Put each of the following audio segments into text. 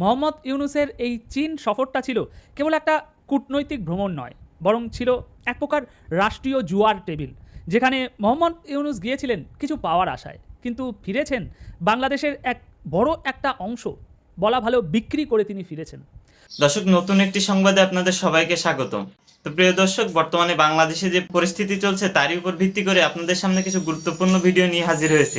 মোহাম্মদ ইউনুসের এই চীন সফরটা ছিল কেবল একটা কূটনৈতিক ভ্রমণ নয়, বরং ছিল এক প্রকার রাষ্ট্রীয় জুয়ার টেবিল, যেখানে মোহাম্মদ ইউনুস গিয়েছিলেন কিছু পাওয়ার আশায়। কিন্তু ফিরেছেন বাংলাদেশের এক বড় একটা অংশ, বলা ভালো বিক্রি করে তিনি ফিরেছেন। দর্শক, নতুন একটি সংবাদে আপনাদের সবাইকে স্বাগতম। তো প্রিয় দর্শক, বর্তমানে বাংলাদেশে যে পরিস্থিতি চলছে, তারই উপর ভিত্তি করে আপনাদের সামনে কিছু গুরুত্বপূর্ণ ভিডিও নিয়ে হাজির হয়েছে।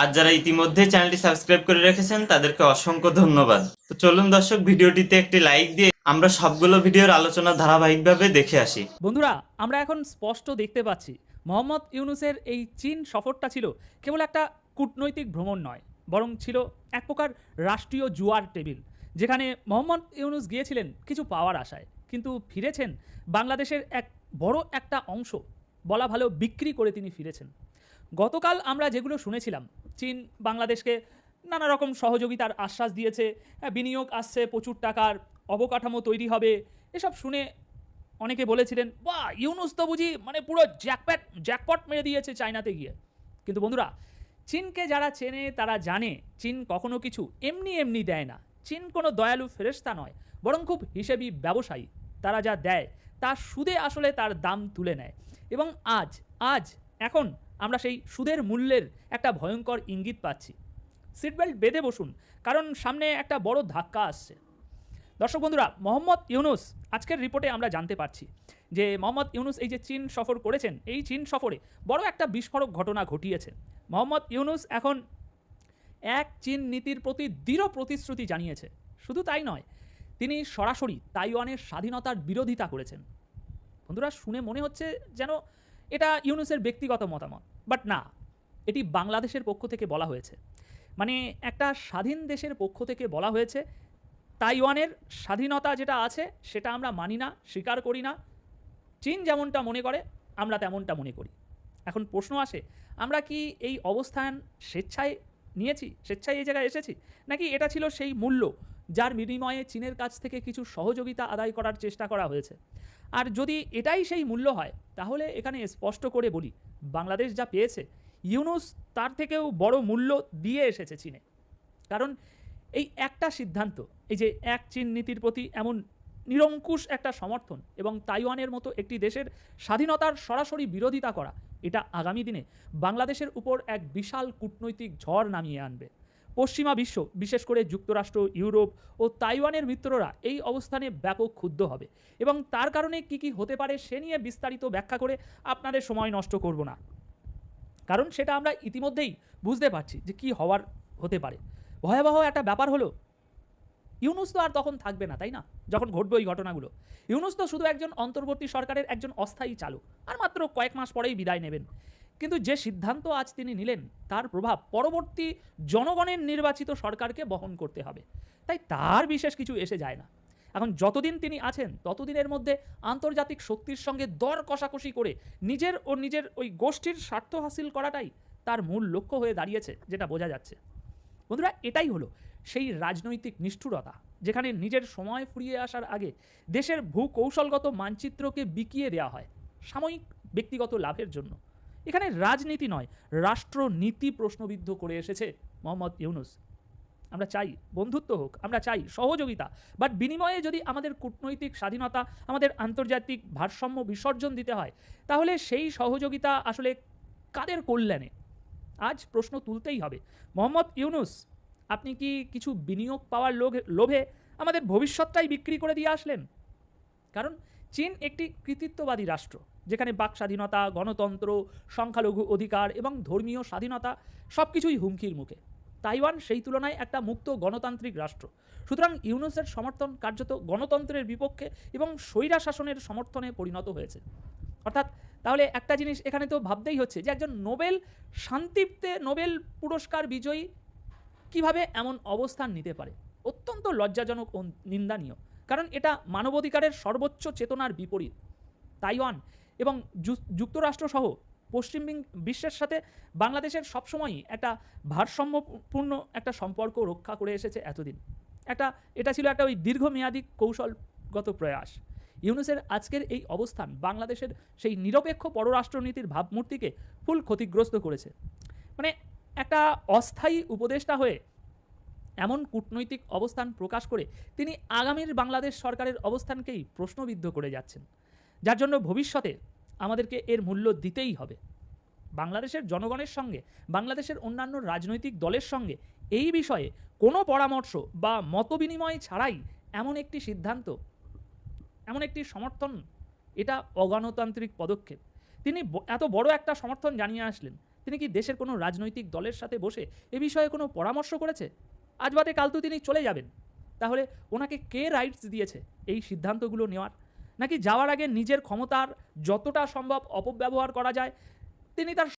আর যারা ইতিমধ্যে চ্যানেলটি সাবস্ক্রাইব করে রেখেছেন, তাদেরকে অসংখ্য ধন্যবাদ। তো চলুন দর্শক, ভিডিওটিতে একটি লাইক দিয়ে আমরা সবগুলো ভিডিওর আলোচনা ধারাবাহিকভাবে দেখে আসি। বন্ধুরা, আমরা এখন স্পষ্ট দেখতে পাচ্ছি, মোহাম্মদ ইউনুসের এই চীন সফরটা ছিল কেবল একটা কূটনৈতিক ভ্রমণ নয়, বরং ছিল এক প্রকার রাষ্ট্রীয় জুয়ার টেবিল, যেখানে মোহাম্মদ ইউনুস গিয়েছিলেন কিছু পাওয়ার আশায়। কিন্তু ফিরেছেন বাংলাদেশের এক বড় একটা অংশ বলা ভালো বিক্রি করে তিনি ফিরেছেন। গতকাল আমরা যেগুলো শুনেছিলাম, চীন, বাংলাদেশকে নানা রকম সহযোগিতার আশ্বাস দিয়েছে বিনিয়োগ আসছে, প্রচুর টাকার অবকাঠামো তৈরি হবে, এসব শুনে অনেকে বলেছিলেন, বাহ, ইউনুস তো বুঝি মানে পুরো জ্যাকপ্যাট, জ্যাকপট মেরে দিয়েছে চায়নাতে গিয়ে। কিন্তু বন্ধুরা, চীনকে যারা চেনে, তারা জানে, চীন কখনো কিছু এমনি এমনি দেয় না। চীন কোনো দয়ালু ফেরেস্তা নয়, বরং খুব হিসেবি ব্যবসায়ী। তারা যা দেয়, তা সুদে আসলে তার দাম তুলে নেয়। এবং আজ আজ, এখন আমরা সেই সুদের মূল্যের একটা ভয়ঙ্কর ইঙ্গিত পাচ্ছি। সিটবেল্ট বেঁধে বসুন, কারণ সামনে একটা বড় ধাক্কা আসছে। দর্শক বন্ধুরা, মোহাম্মদ ইউনুস, আজকের রিপোর্টে আমরা জানতে পারছি যে মোহাম্মদ ইউনুস এই যে চীন সফর করেছেন, এই চীন সফরে বড় একটা বিস্ফোরক ঘটনা ঘটিয়েছে। মোহাম্মদ ইউনুস এখন এক চীন নীতির প্রতি দৃঢ় প্রতিশ্রুতি জানিয়েছে। শুধু তাই নয় তিনি সরাসরি তাইওয়ানের স্বাধীনতার বিরোধিতা করেছেন। বন্ধুরা, শুনে মনে হচ্ছে যেন এটা ইউনুসের ব্যক্তিগত মতামত, বাট না, এটি বাংলাদেশের পক্ষ থেকে বলা হয়েছে। মানে একটা স্বাধীন দেশের পক্ষ থেকে বলা হয়েছে, তাইওয়ানের স্বাধীনতা যেটা আছে সেটা আমরা মানি না, স্বীকার করি না, চীন যেমনটা মনে করে, আমরা তেমনটা মনে করি। এখন প্রশ্ন আসে, আমরা কি এই অবস্থান স্বেচ্ছায় নিয়েছি, স্বেচ্ছায় এই জায়গায় এসেছি? নাকি এটা ছিল সেই মূল্য যার বিনিময়ে চীনের কাছ থেকে কিছু সহযোগিতা আদায় করার চেষ্টা করা হয়েছে। আর যদি এটাই সেই মূল্য হয়, তাহলে এখানে স্পষ্ট করে বলি, বাংলাদেশ যা পেয়েছে, ইউনুস তার থেকেও বড় মূল্য দিয়ে এসেছে চীনে। কারণ এই একটা সিদ্ধান্ত, এই যে এক চীন নীতির প্রতি এমন নিরঙ্কুশ একটা সমর্থন এবং তাইওয়ানের মতো একটি দেশের স্বাধীনতার সরাসরি বিরোধিতা করা, এটা আগামী দিনে বাংলাদেশের উপর এক বিশাল কূটনৈতিক ঝড় নামিয়ে আনবে। পশ্চিমা বিশ্ব, বিশেষ করে যুক্তরাষ্ট্র, ইউরোপ ও তাইওয়ানের মিত্ররা এই অবস্থানে ব্যাপক ক্ষুব্ধ হবে। এবং তার কারণে কি কি হতে পারে সে নিয়ে বিস্তারিত ব্যাখ্যা করে আপনাদের সময় নষ্ট করব না। কারণ সেটা আমরা ইতিমধ্যেই বুঝতে পারছি যে কি হওয়ার হতে পারে। ভয়াবহ একটা ব্যাপার হলো, ইউনুস তো আর তখন থাকবে না, তাই না? যখন ঘটবে ওই ঘটনাগুলো। ইউনুস তো শুধু একজন অন্তর্বর্তী সরকারের একজন অস্থায়ী চালক, আর মাত্র কয়েক মাস পরেই বিদায় নেবেন। কিন্তু যে সিদ্ধান্ত আজ তিনি নিলেন, তার প্রভাব পরবর্তী জনগণের নির্বাচিত সরকারকে বহন করতে হবে। তাই তার বিশেষ কিছু এসে যায় না। এখন যতদিন তিনি আছেন, ততদিনের মধ্যে আন্তর্জাতিক শক্তির সঙ্গে দর কষাকষি করে নিজের ও নিজের ওই গোষ্ঠীর স্বার্থ হাসিল করাটাই তার মূল লক্ষ্য হয়ে দাঁড়িয়েছে, যেটা বোঝা যাচ্ছে। বন্ধুরা, এটাই হলো সেই রাজনৈতিক নিষ্ঠুরতা, যেখানে নিজের সময় ফুরিয়ে আসার আগে দেশের ভূকৌশলগত মানচিত্রকে বিকিয়ে দেওয়া হয় সাময়িক ব্যক্তিগত লাভের জন্য। এখানে রাজনীতি নয়, রাষ্ট্রনীতি প্রশ্নবিদ্ধ করে এসেছে মোহাম্মদ ইউনুস। আমরা চাই বন্ধুত্ব হোক, আমরা চাই সহযোগিতা বাট বিনিময়ে যদি আমাদের কূটনৈতিক স্বাধীনতা, আমাদের আন্তর্জাতিক ভারসাম্য বিসর্জন দিতে হয়, তাহলে সেই সহযোগিতা আসলে কাদের কল্যাণে? আজ প্রশ্ন তুলতেই হবে। মোহাম্মদ ইউনুস, আপনি কি কিছু বিনিয়োগ পাওয়ার লোভে আমাদের ভবিষ্যৎটাই বিক্রি করে দিয়ে আসলেন? কারণ চীন একটি কৃতিত্ববাদী রাষ্ট্র, যেখানে বাক স্বাধীনতা, গণতন্ত্র, সংখ্যালঘু অধিকার এবং ধর্মীয় স্বাধীনতা সব কিছুই হুমকির মুখে। তাইওয়ান সেই তুলনায় একটা মুক্ত গণতান্ত্রিক রাষ্ট্র। সুতরাং ইউনুসের সমর্থন কার্যত গণতন্ত্রের বিপক্ষে এবং স্বৈরা শাসনের সমর্থনে পরিণত হয়েছে। অর্থাৎ, তাহলে একটা জিনিস এখানে তো ভাবতেই হচ্ছে যে একজন নোবেল শান্তিতে নোবেল পুরস্কার বিজয়ী কীভাবে এমন অবস্থান নিতে পারে? অত্যন্ত লজ্জাজনক ও নিন্দানীয়। কারণ এটা মানবাধিকারের সর্বোচ্চ চেতনার বিপরীত। তাইওয়ান এবং যুক্তরাষ্ট্রসহ পশ্চিম বিশ্বের সাথে বাংলাদেশের সবসময়ই একটা ভারসাম্যপূর্ণ একটা সম্পর্ক রক্ষা করে এসেছে এতদিন। একটা, এটা ছিল একটা ওই দীর্ঘমেয়াদী কৌশলগত প্রয়াস। ইউনুসের আজকের এই অবস্থান বাংলাদেশের সেই নিরপেক্ষ পররাষ্ট্রনীতির ভাবমূর্তিকে ফুল ক্ষতিগ্রস্ত করেছে। মানে একটা অস্থায়ী উপদেষ্টা হয়ে এমন কূটনৈতিক অবস্থান প্রকাশ করে তিনি আগামীর বাংলাদেশ সরকারের অবস্থানকেই প্রশ্নবিদ্ধ করে যাচ্ছেন। যার জন্য ভবিষ্যতে আমাদেরকে এর মূল্য দিতেই হবে। বাংলাদেশের জনগণের সঙ্গে, বাংলাদেশের অন্যান্য রাজনৈতিক দলের সঙ্গে এই বিষয়ে কোনো পরামর্শ বা মতবিনিময় ছাড়াই এমন একটি সিদ্ধান্ত, এমন একটি সমর্থন, এটা অগণতান্ত্রিক পদক্ষেপ। তিনি এত বড় একটা সমর্থন জানিয়ে আসলেন। তিনি কি দেশের কোনো রাজনৈতিক দলের সাথে বসে এ বিষয়ে কোনো পরামর্শ করেছে? আজ বাদে কাল তো তিনি চলে যাবেন। তাহলে ওনাকে কে রাইটস দিয়েছে এই সিদ্ধান্তগুলো নেওয়ার? নাকি যাওয়ার আগে নিজের ক্ষমতার যতটা সম্ভব অপব্যবহার করা যায়, তিনি তার